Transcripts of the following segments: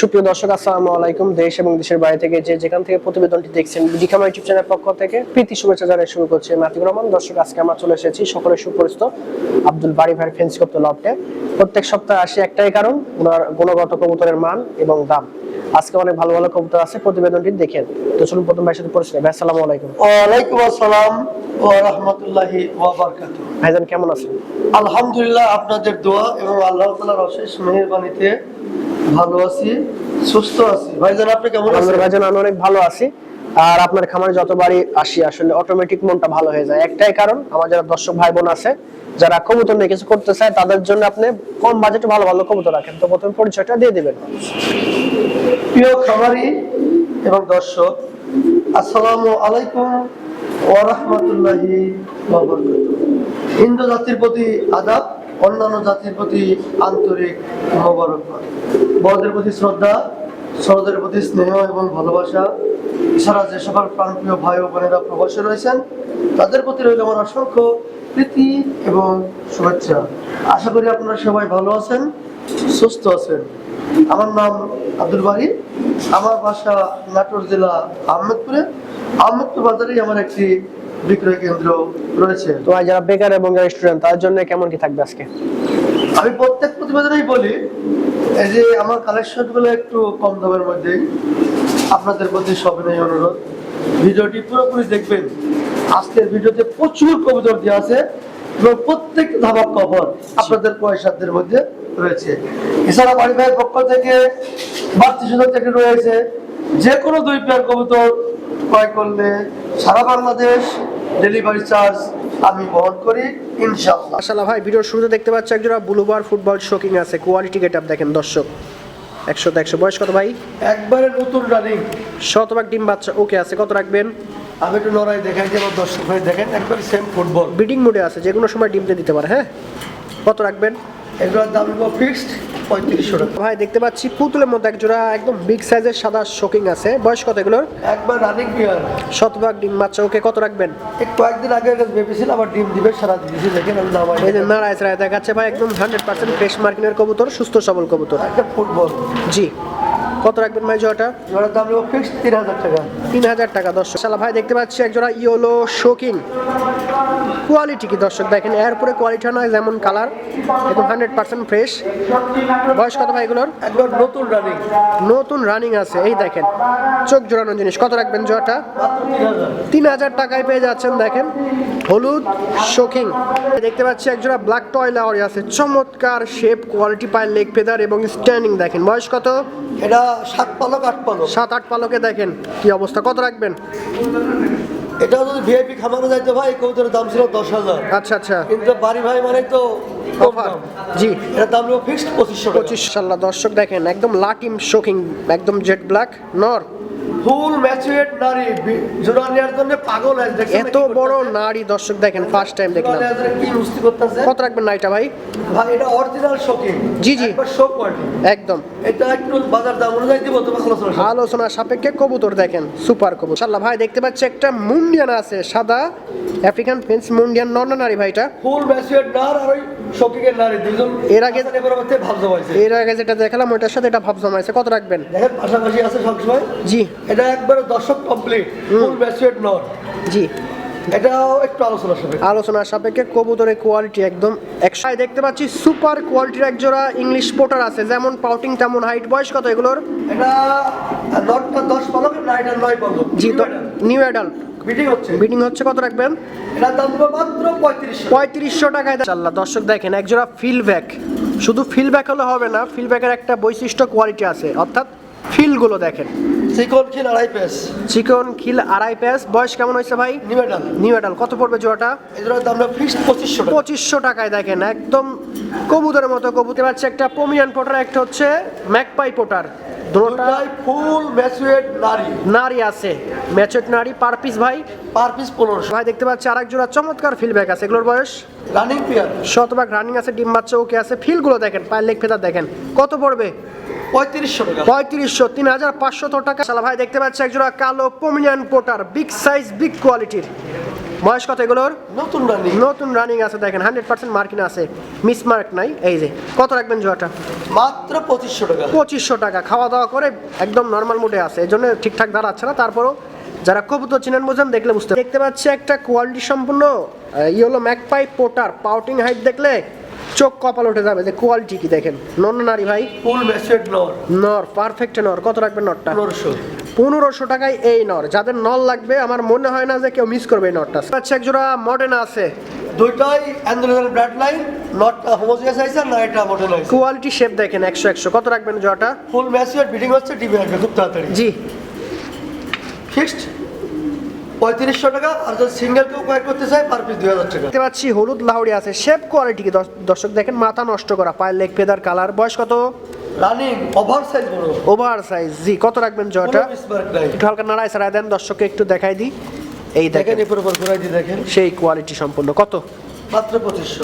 সুপ্রিয় দর্শক আসসালামু আলাইকুম। দেশ এবং দেশের বাইরে থেকে যে যেখান থেকে প্রতিবেদনটি দেখছেন ডিকামা ইউটিউব চ্যানেলের পক্ষ থেকে প্রীতি শুভেচ্ছা জানিয়ে শুরু করছে মাতিক রহমান। দর্শক আজকে আমরা চলে এসেছি সকলের সুপরিচিত আব্দুল বাড়ি ভাই ফেন্সি কপ্ত লফটে প্রত্যেক সপ্তাহে আসি একটাই কারণ ওনার গুণগত কবুতরের মান এবং দাম। আজকে অনেক ভালো ভালো কবুতর আছে প্রতিবেদনটি দেখেন তো চলুন প্রথম ভাইয়ের সাথে পরিচয় ভাই আসসালামু আলাইকুম। ওয়ালাইকুম আসসালাম ওয়া রাহমাতুল্লাহি ওয়া বারাকাতুহু। ভাইজান কেমন আছেন? আলহামদুলিল্লাহ আপনাদের দোয়া এবং আল্লাহ তাআলার অশেষ মেহেরবানিতে ভালো আছি সুস্থ আছি। ভাইজান আপনি কেমন আছেন? ভাইজান আমি অনেক ভালো আছি। আর আপনার খামারে যতবারই আসি আসলে অটোমেটিক মনটা ভালো হয়ে যায়। একটাই কারণ আমার যারা দর্শক ভাই বোন আছে যারা কবুতর নিয়ে কিছু করতে চায় তাদের জন্য আপনি কম বাজেটে ভালো ভালো কবুতর রাখেন। তো প্রথমে পরিচয়টা দিয়ে দিবেন। প্রিয় খামারি এবং দর্শক আসসালামু আলাইকুম ওয়া রাহমাতুল্লাহি ওয়া বারাকাতুহু। হিন্দু জাতির প্রতি আদাব অন্যান্য জাতির প্রতি আন্তরিক মোবারকবাদ বড়দের প্রতি শ্রদ্ধা ছোটদের প্রতি স্নেহ এবং ভালোবাসা। এছাড়া যে সকল প্রাণপ্রিয় ভাই ও বোনেরা প্রবাসে রয়েছেন, তাদের প্রতি রইল আমার অসংখ্য প্রীতি এবং শুভেচ্ছা। আশা করি আপনারা সবাই ভালো আছেন, সুস্থ আছেন। আমার নাম আব্দুল বাড়ি আমার বাসা নাটোর জেলা আহমেদপুরে। আহমেদপুর বাজারেই আমার একটি বিক্রয় কেন্দ্র রয়েছে। তো ভাই যারা বেকার এবং যারা স্টুডেন্ট তাদের জন্য কেমন কি থাকবে আজকে? আমি প্রত্যেক প্রতিবেদনেই বলি এই যে আমার কালেকশনগুলো একটু কম দামের মধ্যেই আপনাদের প্রতি সবিনয় অনুরোধ। ভিডিওটি পুরোপুরি দেখবেন। আজকের ভিডিওতে প্রচুর কবুতর দেওয়া আছে এবং প্রত্যেক ধাবাক কবর আপনাদের পয়সাদের মধ্যে রয়েছে। এছাড়া বাড়ি ভাইয়ের পক্ষ থেকে বাড়তি সুযোগ থেকে রয়েছে যে কোনো দুই পেয়ার কবুতর ক্রয় করলে সারা বাংলাদেশ ডেলিভারি চার্জ আমি বহন করি ইনশাআল্লাহ। মাশাআল্লাহ ভাই ভিডিওর শুরুতে দেখতে পাচ্ছি একজোড়া ব্লুবার ফুটবল শোকিং আছে কোয়ালিটি গেটআপ দেখেন দর্শক। একশো একশো বয়স কত ভাই? একবারে নতুন রানিং শতভাগ ডিম বাচ্চা ওকে আছে কত রাখবেন? আমি একটু লড়াই দেখাই যে আমার দর্শক ভাই দেখেন একবারে সেম ফুটবল বিডিং মোডে আছে যে কোনো সময় ডিমতে দিতে পারে হ্যাঁ? কত রাখবেন? এগুলোর দাম নেব ফিক্সড পঁয়ত্রিশশো টাকা। ভাই দেখতে পাচ্ছি পুতুলের মধ্যে একজোড়া একদম বিগ সাইজের সাদা শোকিং আছে। বয়স কত এগুলোর? একবার রানিং পিয়ার শতভাগ ডিম। বাচ্চা ওকে কত রাখবেন? এক কয়েকদিন আগে এটা ভেবেছিল আবার ডিম দিবে সারা দিয়েছি দেখেন আমি নামাই এই যে নারায় রায় দেখাচ্ছে ভাই একদম হান্ড্রেড পার্সেন্ট ফ্রেশ মার্কিনের কবুতর সুস্থ সবল কবুতর। একটা ফুটবল। জি। কত রাখবেন ভাই জোড়াটা? এগুলোর দাম নেব ফিক্সড তিন হাজার টাকা। তিন হাজার টাকা দর্শক। শালা ভাই দেখতে পাচ্ছি একজোড়া ইয়োলো শোকিং কোয়ালিটি কি দর্শক? দেখেন এর কোয়ালিটি নয় যেমন কালার একদম হান্ড্রেড পার্সেন্ট ফ্রেশ বয়স কত ভাই এগুলোর? একবার নতুন রানিং নতুন রানিং আছে। এই দেখেন চোখ জোড়ানো জিনিস। কত রাখবেন জোড়াটা? তিন হাজার টাকায় পেয়ে যাচ্ছেন দেখেন। হলুদ শোকিং দেখতে পাচ্ছি একজোড়া ব্ল্যাক টয় লাওয়ারি আছে। চমৎকার শেপ কোয়ালিটি পায় লেগ ফেদার এবং স্ট্যান্ডিং দেখেন। বয়স কত? এটা সাত পালক আট পালক। সাত আট পালকে দেখেন কি অবস্থা কত রাখবেন? এটাও যদি ভিআইপি খামারে যাইতো ভাই এই কবুতরের দাম ছিল দশ হাজার। আচ্ছা আচ্ছা। কিন্তু বাড়ি ভাই মানে তো অফার জি। এটা দাম নেব ফিক্সড পঁচিশশো পঁচিশ সাল্লাহ দর্শক দেখেন একদম লাটিম শোকিং একদম জেট ব্ল্যাক নর। ফুল নারী জোড়া নেওয়ার জন্য পাগল হয়ে দেখছেন এত বড় নারী দর্শক দেখেন ফার্স্ট টাইম দেখলাম। কি মুস্তি করতেছে? কত রাখবেন না ভাই? ভাই এটা অরিজিনাল শোকিং জি, জি। শো কোয়ালিটি একদম। এটা একটু বাজার দাম অনুযায়ী দিব তোমার আলোচনা সাপেক্ষে। আলোচনা সাপেক্ষে কবুতর দেখেন সুপার কবুতর। শাল্লা ভাই দেখতে পাচ্ছি একটা মুন্ডিয়ান আছে সাদা আফ্রিকান ফেন্স মুন্ডিয়ান নন নারী ভাইটা ফুল ম্যাচুয়েট নার আর ওই শোকিং এর নারী দুজন এর আগে- এর আগে যেটা দেখালাম ওইটার সাথে এটা ভাব জমাইছে। কত রাখবেন? দেখেন পাশাপাশি আছে সবসময়। জি। এটা একবারে দর্শক কমপ্লিট ফুল ম্যাচুয়েট নট জি। এটাও একটু আলোচনা সাপেক্ষে। আলোচনার সাপেক্ষে কবুতরের কোয়ালিটি একদম একশো। দেখতে পাচ্ছি সুপার কোয়ালিটির এক জোড়া ইংলিশ পোটার আছে যেমন পাউটিং তেমন হাইট বয়স কত এগুলোর? এটা নটটা দশ পালক নাইটার নয় পালক। জি নিউ অ্যাডাল্ট মিটিং হচ্ছে। বিডিং হচ্ছে কত রাখবেন? এটার দাম মাত্র পঁয়ত্রিশশো। পঁয়ত্রিশশো টাকায়। চাল্লা দর্শক দেখেন এক জোড়া ফিল ব্যাক শুধু ফিল ব্যাক হলে হবে না ফিল ব্যাকের একটা বৈশিষ্ট্য কোয়ালিটি আছে। অর্থাৎ ফিলগুলো দেখেন। চিকন খিল আড়াই পেস। চিকন খিল আড়াই প্যাস বয়স কেমন হয়েছে ভাই? নিবেদন নিউ অ্যাডাল কত পড়বে জোড়াটা? এগুলোর দাম ফিক্সড পঁচিশশো পঁচিশশো টাকায় দেখেন একদম কবুতরের মতো কবুতর। পাচ্ছে একটা পমিয়ান পোটার একটা হচ্ছে ম্যাকপাই পোটার ফুল ম্যাচুয়েট নারী। নারী আছে। নারী পার পিস ভাই। পার পিস পনেরোশো। ভাই দেখতে পাচ্ছি আরেক জোড়া চমৎকার ফিলব্যাক আছে। এগুলোর বয়স? রানিং শতভাগ রানিং আছে ডিম বাচ্চা ওকে আছে। ফিলগুলো দেখেন পায়ের লেগ ফেদার দেখেন। কত পড়বে? পঁয়ত্রিশশো তিন হাজার পাঁচশো টাকা। সালা ভাই দেখতে পাচ্ছি একজোড়া কালো Pomeranian pouter big size big কোয়ালিটির বয়স কত এগুলোর? নতুন রানী নতুন রানিং আছে দেখেন হান্ড্রেড পার্সেন্ট মার্কিন আছে। মিস মার্ক নাই এই যে কত রাখবেন জোয়াটা মাত্র পঁচিশশো টাকা। পঁচিশশো টাকা খাওয়া দাওয়া করে একদম নর্মাল মুডে আছে। এই জন্য ঠিকঠাক দাঁড়াচ্ছে না। তারপরও যারা কবুতর চিনেন বোঝেন দেখলে বুঝতে দেখতে পাচ্ছি একটা কোয়ালিটি সম্পূর্ণ yellow magpie pouter pouting height দেখলে চোখ কপাল উঠে যাবে যে কোয়ালিটি কি দেখেন। নন নারী ভাই। ফুল ম্যাচুয়েড নর নর পারফেক্ট নর। কত রাখবেন নরটা? পনেরোশো। পনেরোশো টাকায় এই নর। যাদের নল লাগবে আমার মনে হয় না যে কেউ মিস করবে এই নরটা। আচ্ছা এক জোড়া মডার্ন আছে। দুইটাই অ্যান্ড্রোজেন ব্রাড লাইন নটটা হোমোজিয়াস আইছে না এটা মডেলাইজ কোয়ালিটি শেপ দেখেন একশো একশো। কত রাখবেন জোড়াটা? ফুল ম্যাচুয়েড বিডিং হচ্ছে টিভি আসবে খুব তাড়াতাড়ি। জি। ফিক্সড পঁয়ত্রিশশো টাকা আর যদি সিঙ্গেল কেউ ক্রয় করতে চায় পার পিস দুই হাজার টাকা। দেখতে পাচ্ছি হলুদ লাউড়ি আছে শেপ কোয়ালিটি কি? দর্শক দেখেন মাথা নষ্ট করা পায়ের লেগ ফেদার কালার বয়স কত? Running over size over size জি কত রাখবেন জয়টা? একটু হালকা নাড়াই সারাই দেন দর্শককে একটু দেখাই দিই। এই দেখেন দেখেন এরপর উপর ঘুরাই দিয়ে দেখেন। সেই কোয়ালিটি সম্পূর্ণ। কত?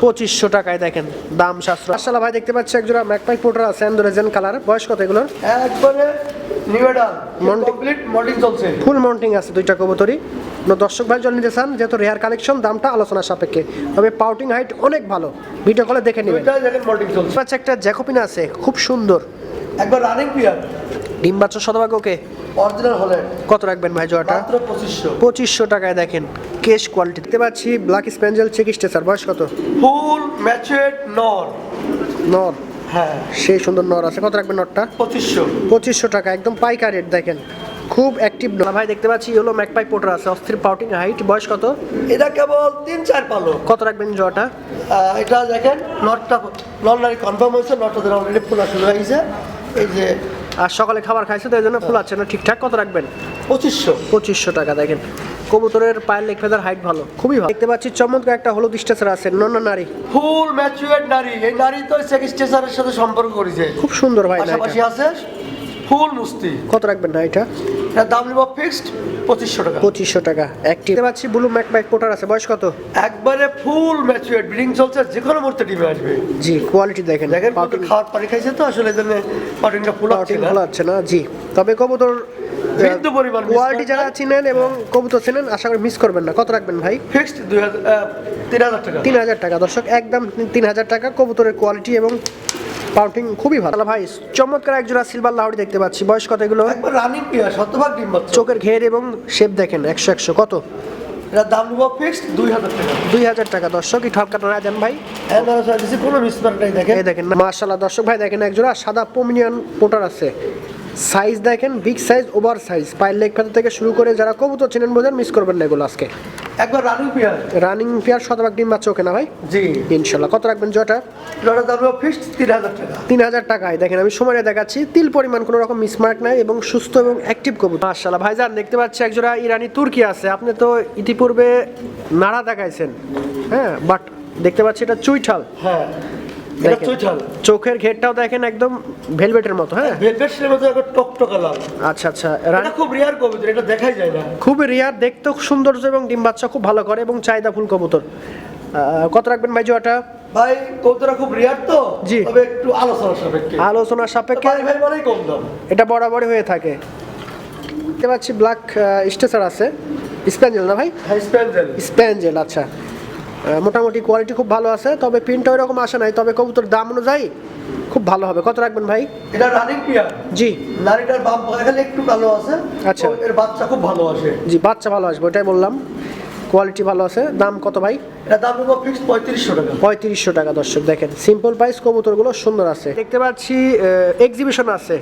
পঁচিশশো। টাকায় দেখেন দাম সাশ্রয়। আসলে ভাই দেখতে পাচ্ছি একজোড়া ম্যাকপাই পোটার আছে অ্যান্ডোরেজেন কালার বয়স কত এগুলোর? একবারে ফুল মাউন্টিং আছে দুইটা কবুতরই। ন দর্শক ভাই জন্য নিতে চান যেহেতু রেয়ার কালেকশন দামটা আলোচনা সাপেক্ষে। তবে পাউটিং হাইট অনেক ভালো। ভিডিও কলে দেখে নেবেন। একটা জ্যাকোপিন আছে খুব সুন্দর। একবার রানিং পিয়ার ডিম বাচ্চা শতভাগ ওকে। অরিজিনাল হলেন কত রাখবেন ভাই জয়টা মাত্র পঁচিশশো। পঁচিশশো টাকায় দেখেন কেশ কোয়ালিটি দেখতে পাচ্ছি ব্ল্যাক স্প্যাঞ্জেল চেকিস্টে স্যার বয়স কত? ফুল ম্যাচেড নর নর হ্যাঁ। সেই সুন্দর নর আছে। কত রাখবেন নরটা পঁচিশশো। পঁচিশশো টাকা একদম পাইকার রেট দেখেন। খুব অ্যাক্টিভ না ভাই দেখতে পাচ্ছি ইয়েলো ম্যাকপাই পোটার আছে অস্থির পাউটিং হাইট বয়স কত? এটা কেবল তিন চার পালো। কত রাখবেন জয়টা এটা দেখেন নটটা নর্নারি কনফার্ম হয়েছে নটটা অলরেডি ফোলা শুরু হয়ে গেছে এই যে আর সকালে খাবার খাইছে তাই জন্য ফুলাচ্ছে না ঠিকঠাক? কত রাখবেন? পঁচিশশো। পঁচিশশো টাকা দেখেন। কবুতরের পায়ের লেগ ফেদার হাইট ভালো খুবই ভালো। দেখতে পাচ্ছি চমৎকার একটা হলুদ স্টেচার আছে নন নারী। ফুল ম্যাচুয়ার নারী। এই নারী তো সেক স্টেসারের সাথে সম্পর্ক করেছে। খুব সুন্দর ভাই পাশাপাশি আছে? ফুল মুস্তি। কত রাখবেন না এটা? দাম নিব ফিক্সড পঁচিশশো টাকা। পঁচিশশো টাকা। একটি পাচ্ছি ব্লু ম্যাকপাই পোটার আছে। বয়স কত? একবারে ফুল ম্যাচুয়েট ব্রিডিং চলছে যে কোনো মুহূর্তে ডিমে আসবে। জি কোয়ালিটি দেখেন। দেখেন কত খাওয়ার পানি খাইছে তো আসলে এই জন্য পাউটিংটা ফুল ভালো আছে না? জি। তবে কবুতর বিন্দু পরিমাণ কোয়ালিটি যারা। চিনেন এবং কবুতর চিনেন আশা করি মিস করবেন না। কত রাখবেন ভাই? ফিক্সড দুই হাজার তিন হাজার টাকা। তিন হাজার টাকা। দর্শক একদম তিন হাজার টাকা। কবুতরের কোয়ালিটি এবং পাউটিং খুবই ভালো। ভাই চমৎকার একজোড়া সিলভার লাউডি দেখতে পাচ্ছি। বয়স কত এগুলো? রানিং পিয়ার শতভাগ ডিম চোখের ঘের এবং শেপ দেখেন একশো একশো। কত? এটার দাম নিব ফিক্সড দুই হাজার টাকা। দুই হাজার টাকা। দর্শক এই ঠলকাটা না দেন ভাই। হ্যাঁ কোনো মিসমার্ক দেখেন। এই দেখেন মার্শাল্লাহ দর্শক ভাই দেখেন একজোড়া সাদা পমিনিয়ান পোটার আছে। সাইজ দেখেন বিগ সাইজ ওভার সাইজ পায়ের লেগ ফেতা থেকে শুরু করে যারা কবুতর চিনেন বোঝেন মিস করবেন না এগুলো আজকে। একবার রানিং পিয়ার রানিং পেয়ার শতভাগ ডিম বাচ্চা ওকে না ভাই? জি। ইনশাল্লাহ। কত রাখবেন জয়টা? এটার দাম ফিক্সড তিন হাজার টাকা। তিন হাজার টাকায়। দেখেন আমি সময় দেখাচ্ছি। তিল পরিমাণ কোনো রকম মিসমার্ক নাই এবং সুস্থ এবং অ্যাক্টিভ কবুতর। মাশাআল্লাহ। ভাইজান দেখতে পাচ্ছি একজোড়া ইরানি তুর্কি আছে। আপনি তো ইতিপূর্বে নাড়া দেখাইছেন হ্যাঁ? বাট দেখতে পাচ্ছি এটা চুইঠাল। হ্যাঁ। চোখের ঘেরটাও দেখেন একদম ভেলভেটের মতো হ্যাঁ? ভেলভেটের মধ্যে একটা টকটকা লাল আচ্ছা আচ্ছা। এটা খুব রিয়ার কবিতা এটা দেখাই যায় না। খুবই রিয়ার দেখতেও সৌন্দর্য এবং ডিম বাচ্চা খুব ভালো করে এবং চাহিদা ফুল কবুতর। কত রাখবেন ভাই জোয়াটা? ভাই কবিতাটা খুব রিয়ার তো জি। তবে একটু আলোচনা সাপেক্ষে। আলোচনার সাপেক্ষে। ভাই ভাই মানেই কম দাম। এটা বরাবরই হয়ে থাকে। দেখতে পাচ্ছি ব্ল্যাক স্টেচার আছে। স্প্যাঞ্জেল না ভাই? হাই স্প্যান্ডেল স্প্যাঞ্জেল আচ্ছা। মোটামুটি কোয়ালিটি খুব ভালো আছে তবে প্রিন্টটা ওইরকম আসে নাই তবে কবুতর দাম অনুযায়ী খুব ভালো হবে। কত রাখবেন ভাই? এটা রানিং পিয়া জি। নারীটার বাপ খালি একটু ভালো আছে আচ্ছা। এর বাচ্চা খুব ভালো আসে। জি বাচ্চা ভালো আসবে ওটাই বললাম। কোয়ালিটি ভালো আছে। দাম কত ভাই? এটা দাম নেব ফিক্সড পঁয়ত্রিশশো টাকা। পঁয়ত্রিশশো টাকা দর্শক দেখেন। সিম্পল প্রাইস কবুতরগুলো সুন্দর আছে। দেখতে পাচ্ছি এক্সিবিশন আছে।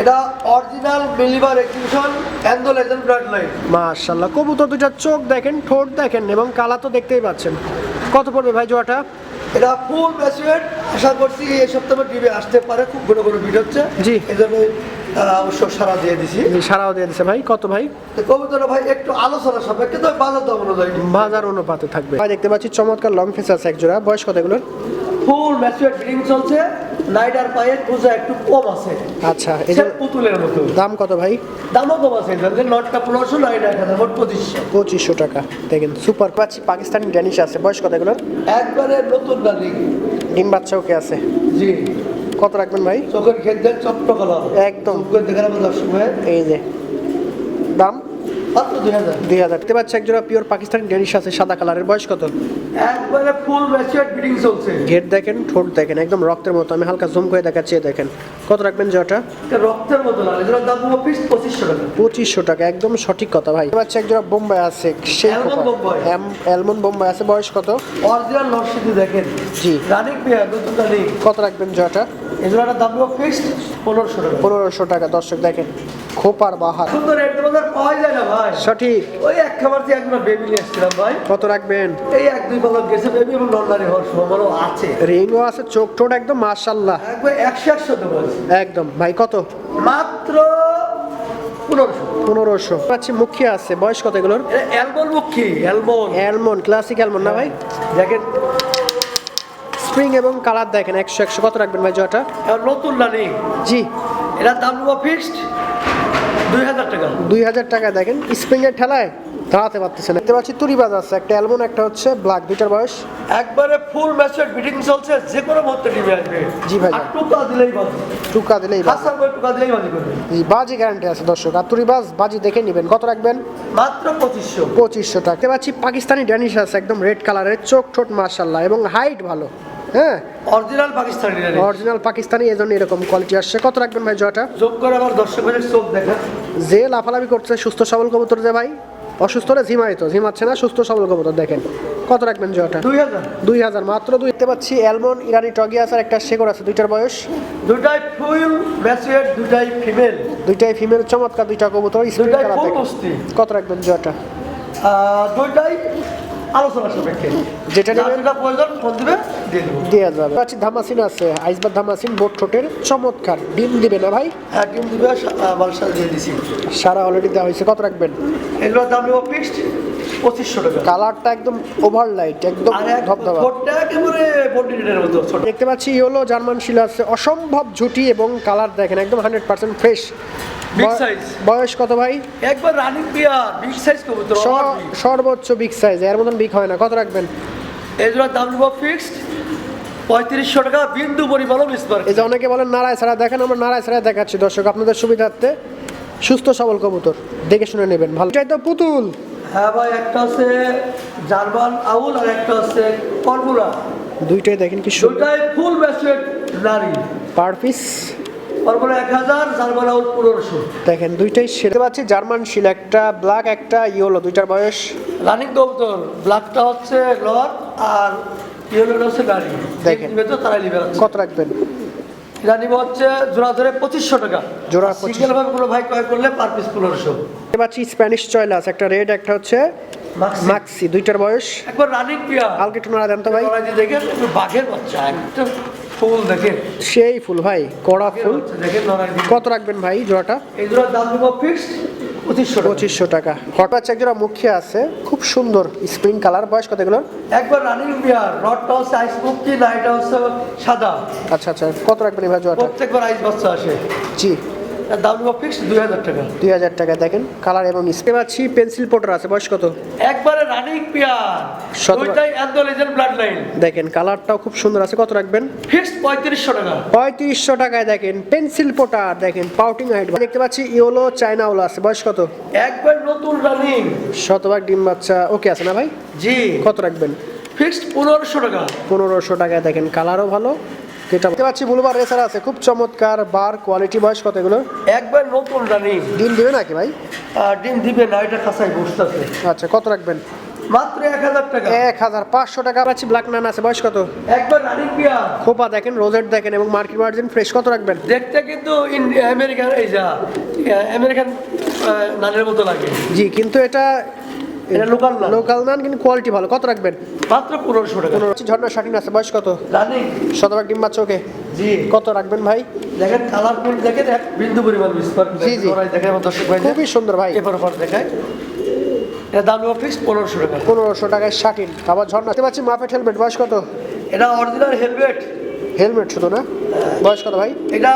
এটা অরিজিনাল মিলিবার এক্সিবিশন অ্যান্ডো লেজেন্ড ব্রাড লাইন মাশাল্লাহ কবুতর দুটা চোখ দেখেন ঠোঁট দেখেন এবং কালা তো দেখতেই পাচ্ছেন। কত পড়বে ভাই জোয়াটা এটা ফুল ম্যাচুয়েট আশা করছি এই সপ্তাহে টিভি আসতে পারে খুব ঘন ঘন ভিড় হচ্ছে। জি। এই জন্য তারা অবশ্য সারা দিয়ে দিছি। সারাও দিয়ে দিছে ভাই। কত ভাই? ভাই একটু আলোচনা সাপেক্ষে তো বাজার দাম অনুযায়ী। বাজার অনুপাতে থাকবে। ভাই দেখতে পাচ্ছি চমৎকার লং ফেস আছে এক জোড়া বয়স কত এগুলোর? ফুল ম্যাচুয়েট ব্রিডিং চলছে। পায়ের পূজা একটু কম আছে। আচ্ছা এই যে পুতুলের মতো। দাম কত ভাই? দামও কম আছে নটটা পনেরোশো নাইট এক হাজার মোট পঁচিশশো। পঁচিশশো টাকা। দেখেন সুপার পাচ্ছি পাকিস্তানি ড্যানিশ আছে। বয়স কত এগুলোর? একবারে নতুন ডিম বাচ্চা ওকে আছে? জি। কত রাখবেন ভাই? চোখের ক্ষেত্রে চট্টকালা একদম। চোখের দেখার নেব দর্শক ভাই এই যে। দাম? মাত্র দুই হাজার। দুই হাজার। দেখতে পাচ্ছি একজোড়া পিওর পাকিস্তানি আছে সাদা কালারের বয়স কত? একবারে ফুল ম্যাচিওর ব্রিডিং চলছে। ঘের দেখেন ঠোঁট দেখেন একদম রক্তের মতো। আমি হালকা জুম করে দেখাচ্ছি দেখেন। কত রাখবেন রক্তের মতো দাম পিস পঁচিশশো টাকা। পঁচিশশো টাকা একদম সঠিক কথা ভাই। দেখতে পাচ্ছি একজোড়া বোম্বাই আছে সেই অ্যালমন্ড বোম্বাই। আছে বয়স কত? অরিজিনাল দেখেন। জি। পেয়ার নতুন কত রাখবেন দাম ফিক্সড পনেরোশো টাকা। পনেরোশো টাকা দর্শক দেখেন খোপার বাহার। সুন্দর রেট পাওয়া যায় না ভাই। সঠিক। ওই এক খাবার একবার বেবি নিয়ে এসেছিলাম ভাই। কত রাখবেন? এই এক দুই পালক গেছে বেবি এবং নন্দারি হওয়ার সম্ভাবনা আছে। রিংও আছে চোখ টোট একদম মাশাল্লাহ একবার একশো একশো দেবো একদম। ভাই কত? মাত্র পনেরোশো। পাচ্ছি মুখিয়া আছে। বয়স কত এগুলোর? এটা মুখী ক্লাসিক অ্যালমন্ড না ভাই? দেখেন। স্প্রিং এবং কালার দেখেন একশো একশো। কত রাখবেন ভাই জটা নতুন রানিং জি। এটার দাম নেব ফিক্সড দুই হাজার টাকা। দুই হাজার টাকা দেখেন স্প্রিং এর ঠেলায় দাঁড়াতে পারতেছে না দেখতে পাচ্ছি তুরিবাজ আছে একটা অ্যালমন্ড একটা হচ্ছে ব্ল্যাক দুইটার বয়স। একবারে ফুল ম্যাচের বিডিং চলছে যে কোনো মুহূর্তে ডিমে আসবে। জি। আর টুকা দিলেই বাজি। টুকা দিলেই বাজ। হাসান টুকা দিলেই বাজি করবে বাজি গ্যারান্টি আছে দর্শক। আর তুরিবাজ বাজি দেখে নেবেন কত রাখবেন? মাত্র পঁচিশশো। পঁচিশশো টাকা। দেখতে পাচ্ছি পাকিস্তানি ড্যানিশ আছে একদম রেড কালারের চোখ ঠোঁট মার্শাল্লাহ এবং হাইট ভালো। হ্যাঁ। অরিজিনাল পাকিস্তানি অরিজিনাল পাকিস্তানি এই জন্য এরকম কোয়ালিটি আসছে। কত রাখবেন ভাই জটা যোগ করে আমার দর্শক ভাইয়ের চোখ দেখেন। যে লাফালাফি করছে সুস্থ সবল কবুতর যে ভাই অসুস্থ হলে ঝিমাইতো ঝিমাচ্ছে না সুস্থ সবল কবুতর দেখেন। কত রাখবেন জটা দুই হাজার। দুই হাজার মাত্র দুই দেখতে পাচ্ছি অ্যালমন্ড ইরানি টগি আছে আর একটা শেকড় আছে দুইটার বয়স। দুটাই ফুল ম্যাচুয়ার দুটাই ফিমেল দুইটাই ফিমেল চমৎকার দুইটা কবুতর দুইটাই ফুল কত রাখবেন জটা দুইটাই আলোচনা সাপেক্ষে। যেটা নেবেন প্রয়োজন ফোন দেবো। দেওয়া যাবে। পাচ্ছি ধামাসিন আছে আইসবার ধামাসিন বোট ঠোঁটের চমৎকার। ডিম দিবে না ভাই? হ্যাঁ ডিম দিবে বালসা দিয়ে দিছি। সারা অলরেডি দেওয়া হয়েছে কত রাখবেন? এগুলোর দাম নেব ফিক্সড পঁচিশশো টাকা। কালারটা একদম ওভার লাইট একদম ধবধবা। ঠোঁটটা একেবারে বন্ডিনের মতো ছোট। দেখতে পাচ্ছি ইয়েলো জার্মান শিল আছে। অসম্ভব ঝুটি এবং কালার দেখেন একদম হান্ড্রেড পার্সেন্ট ফ্রেশ। বয়স কত ভাই? একবার রানিং পিয়ার বিগ সাইজ কবুতর সর্বোচ্চ বিগ সাইজ এর মতন বিগ হয় না। কত রাখবেন? এগুলোর দাম নেব ফিক্সড পঁয়ত্রিশশো টাকা বিন্দু পরিমাণও বিস্তার এই যে অনেকে বলেন নারায় ছাড়া দেখেন আমরা নারায় ছাড়া দেখাচ্ছি। দর্শক আপনাদের সুবিধার্থে সুস্থ সবল কবুতর দেখে শুনে নেবেন। ভালো। এটাই তো পুতুল। হ্যাঁ ভাই একটা আছে জার্মান আউল আর একটা আছে কর্মুরা। দুইটাই দেখেন কি দুটাই ফুল ম্যাচুয়েট নারী। পার পিস কর্মুরা এক হাজার জার্মান আউল পনেরোশো। দেখেন দুইটাই সেরে। পাচ্ছি জার্মান শিল একটা ব্ল্যাক একটা ইয়েলো দুইটার বয়স। রানিং কবুতর ব্ল্যাকটা হচ্ছে লর আর ইয়েলোটা হচ্ছে নারী দেখেন। তো তারাই নিবে কত রাখবেন? এটা নিবে হচ্ছে জোড়া ধরে পঁচিশশো টাকা। জোড়া সিঙ্গেল ভাবে কোনো ভাই ক্রয় করলে পার পিস পনেরোশো। পাচ্ছি স্প্যানিশ চয়লাস একটা রেড একটা হচ্ছে মাক্সি। দুইটার বয়স। একবার রানিং পিয়া হালকা একটু দেন তো ভাই। ওরা দেখেন বাঘের বাচ্চা একটা ফুল দেখেন সেই ফুল ভাই কড়া ফুল। দেখেন কত রাখবেন ভাই জোড়াটা? এগুলোর দাম দেবো ফিক্সড পঁচিশশো টাকা। পঁচিশশো টাকা। হঠাৎ এক জোড়া মুখে আছে খুব সুন্দর স্প্রিং কালার বয়স কত এগুলোর? একবার রানিং বিয়ার রডটা হচ্ছে আইস মুক্তি লাইট হচ্ছে সাদা। আচ্ছা আচ্ছা কত রাখবেন এবার ভাই জোড়াটা? প্রত্যেকবার আইস বাচ্চা আসে। জি। দাম দেবো ফিক্সড দুই হাজার টাকা। দুই হাজার টাকা দেখেন কালার এবং স্প্রে পাচ্ছি পেন্সিল পোটার আছে বয়স কত? একবারে রানিং পিয়ার দুইটাই অ্যান্ডোলেজের ব্লাড লাইন দেখেন কালারটাও খুব সুন্দর আছে কত রাখবেন? ফিক্সড পঁয়ত্রিশশো টাকা। পঁয়ত্রিশশো টাকায় দেখেন পেন্সিল পোটার দেখেন পাউটিং হাইট দেখতে পাচ্ছি ইওলো চায়না ওলো আছে বয়স কত? একবার নতুন রানিং শতভাগ ডিম বাচ্চা ওকে আছে না ভাই? জি। কত রাখবেন? ফিক্সড পনেরোশো টাকা। পনেরোশো টাকায় দেখেন কালারও ভালো। যেটা দেখতে পাচ্ছি বুলবার রেসার আছে। খুব চমৎকার বার কোয়ালিটি বয়স কত এগুলো? একবার নতুন রানিং ডিম দিবে নাকি ভাই? ডিম দিবে না এটা কাঁচাই বসতেছে। আচ্ছা কত রাখবেন? মাত্র এক হাজার টাকা। এক হাজার পাঁচশো টাকা। পাচ্ছি ব্ল্যাক নান আছে। বয়স কত? একবার রানিং খোপা দেখেন রোজেট দেখেন এবং মার্কেট মার্জিন ফ্রেশ কত রাখবেন? দেখতে কিন্তু আমেরিকান এই যা আমেরিকান নানের মতো লাগে। জি কিন্তু এটা এটা লোকাল না লোকাল কিন্তু কোয়ালিটি ভালো। কত রাখবেন? মাত্র পনেরোশো টাকা। পনেরো ঝর্ণা শাটিন আছে বয়স কত? রানিং শতভাগ ডিম বাচ্চা ওকে। জি। কত রাখবেন ভাই? দেখেন কালারফুল দেখেন এক বিন্দু পরিমাণ বিস্তার জি, জি। দেখেন দর্শক ভাই খুবই সুন্দর ভাই। এবার ওপর দেখায় এটা দাম নেব ফিক্স পনেরোশো টাকা। পনেরোশো টাকায় শাটিন আবার ঝর্ণা পাচ্ছি মাফেট হেলমেট বয়স কত? এটা অরিজিনাল হেলমেট হেলমেট শুধু না? বয়স কত ভাই? এটা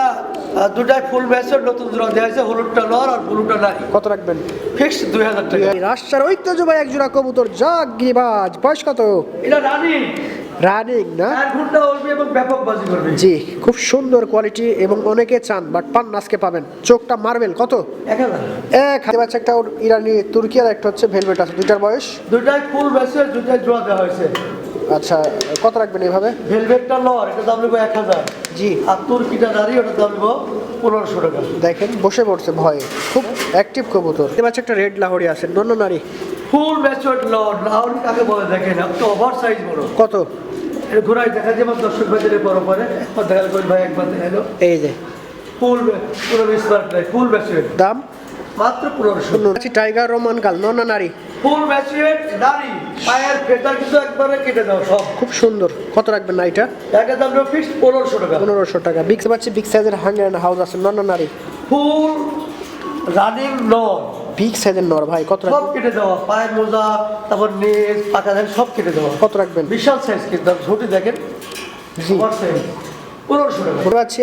দুটাই ফুল ম্যাচের নতুন জোড়া দেওয়া হয়েছে হলুদটা নর আর ব্লুটা নারী কত রাখবেন? ফিক্স দুই হাজার টাকা। রাস্তার ঐতিহ্য ভাই এক জোড়া কবুতর জাগ গিবাজ বয়স কত? এটা রানিং রানিং না? এবং ব্যাপক বাজি করবে জি খুব সুন্দর কোয়ালিটি এবং অনেকে চান বাট পান আজকে পাবেন। চোখটা মার্বেল কত? এক হাজার। এক বাচ্চা একটা ইরানি তুর্কি আর একটা হচ্ছে ভেলভেট আছে দুইটার বয়স? দুটাই ফুল ব্যাচের দুটাই জোড়া দেওয়া হয়েছে। আচ্ছা কত রাখবেন এইভাবে? ভেলভেটটা লর এটা দাম নেব এক হাজার। জি। আর তুর্কিটা নারী ওটার দাম নেব পনেরোশো টাকা। দেখেন বসে পড়ছে ভয়ে। খুব অ্যাক্টিভ কবুতর। এবার একটা রেড লাহোরি আছে নন্য নারী। ফুল ম্যাচুয়ার্ড লর লাউরি কাকে বলে দেখেন? একটু ওভার সাইজ বড়। কত? ঘোরায় দেখা যায় আমার দর্শক বাজারে বড় পরে। দেখা ভাই একবার দেখা গেল এই যে। ফুল পুরো নাই ফুল ম্যাচুয়ার্ড দাম? মাত্র পনেরোশো টাইগার রোমান গাল নন্য নারী ফুল ম্যাচুয়ার্ড নারী পায়ের ফেটার কিন্তু একবারে কেটে দাও সব খুব সুন্দর কত রাখবেন না এটা একটা দাম নেব ফিক্সড পনেরোশো টাকা পনেরোশো টাকা বিগ পাচ্ছি বিগ সাইজের হাঙ্গার হাউস আছে নন্য নারী ফুল রানিং নন বিগ সাইজের নর ভাই কত সব কেটে দেওয়া পায়ের মোজা তারপর নেজ পাকা সব কেটে দেওয়া কত রাখবেন বিশাল সাইজ কিন্তু ঝুঁটি দেখেন জি পনেরোশো টাকা পরে পাচ্ছি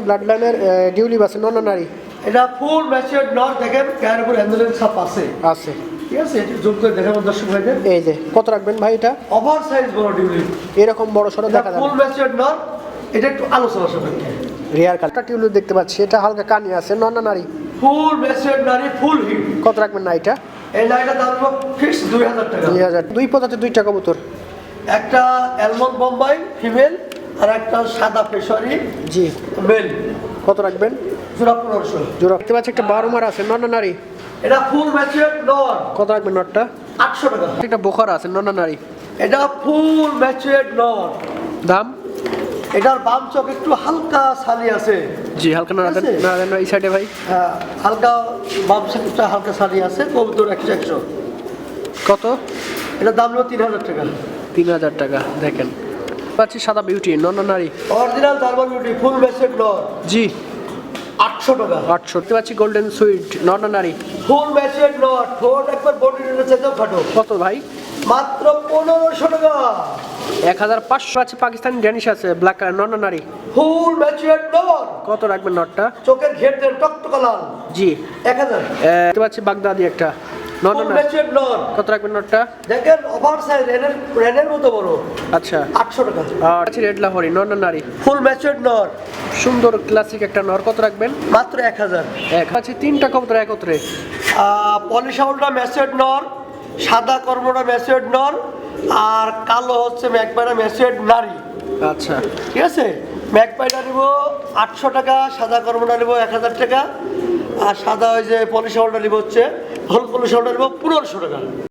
ব্লাড লাইনের ডিউলিভ আছে নন্য নারী এটা ফুল ম্যাচিওর নর দেখেন গায়ের উপর অ্যাম্বুলেন্স সাপ আছে। আছে। ঠিক আছে এটি জুম করে দেখাবো দর্শক ভাইদের। এই যে কত রাখবেন ভাই এটা? ওভার সাইজ বড় এরকম বড় সড়ো দেখা যাবে। ফুল ম্যাচিওর নর এটা একটু আলোচনা সাপেক্ষে। রিয়ার কালার টিউলিপ দেখতে পাচ্ছি এটা হালকা কানি আছে নন্য নারী? ফুল ম্যাচিওর নারী ফুল হিট কত রাখবেন না এটা? এই লাইনটা দাম ফিক্স দুই হাজার টাকা। দুই হাজার। দুই প্রজাতির দুইটা কবুতর। একটা অ্যালমন্ড বোম্বাই ফিমেল আর একটা সাদা পেশারি জি। মেল কত রাখবেন? জোড়া পনেরোশো জোড়া। দেখতে পাচ্ছি একটা বারো মার আছে নন্ন নারী? এটা ফুল ম্যাচিওর নর। কত রাখবেন নটটা আটশো টাকা। একটা বোখার আছে নন্ন নারী? এটা ফুল ম্যাচিওর নর। দাম? এটার বাম চোখ একটু হালকা সালি আছে। জি হালকা না দেন? না দেন এই সাইডে ভাই। হ্যাঁ, হালকা বাম চোখটা হালকা সালি আছে কবুতর একশো একশো। কত? এটার দাম হলো তিন হাজার টাকা। তিন হাজার টাকা দেখেন। পাচ্ছি সাদা বিউটি নন্ন নারী? Original German beauty full mature নর। জি। আটশো টাকা। আটশো দেখতে পাচ্ছি গোল্ডেন সুইট নন্ন নারী ফুল ম্যাচিওর নট ফোর একবার বডি চাইতেও খাটো কত ভাই? মাত্র পনেরোশো টাকা। এক হাজার পাঁচশো আছে পাকিস্তানি ড্যানিশ আছে ব্ল্যাক কালার নন্ন নারী ফুল ম্যাচিওর নর। কত রাখবেন নটটা চোখের ঘের দেন টকটকা লাল। জি। এক হাজার। দেখতে পাচ্ছি বাগদাদি একটা। কত রাখবেন নটটা? দেখেন ওভার সাইজ রেনের রেনের মতো বড়। আচ্ছা। আটশো টাকা। আর আছে রেড লাহরি নারী। ফুল ম্যাচিওর নর সুন্দর ক্লাসিক একটা নর কত রাখবেন? মাত্র এক হাজার। এক। আছে তিনটা কবুতর একত্রে? পলিশাউলটা ম্যাচিওর নর সাদা কর্মটা ম্যাচিওর নর আর কালো হচ্ছে ম্যাকপাইটা ম্যাচিওর নারী। আচ্ছা। ঠিক আছে? ম্যাকপাইটা নিব আটশো টাকা সাদা কর্মটা নিব এক হাজার টাকা। আর সাদা ওই যে পলিশ অর্ডার নিব হচ্ছে হলুদ অর্ডার নিব পনেরোশো টাকা।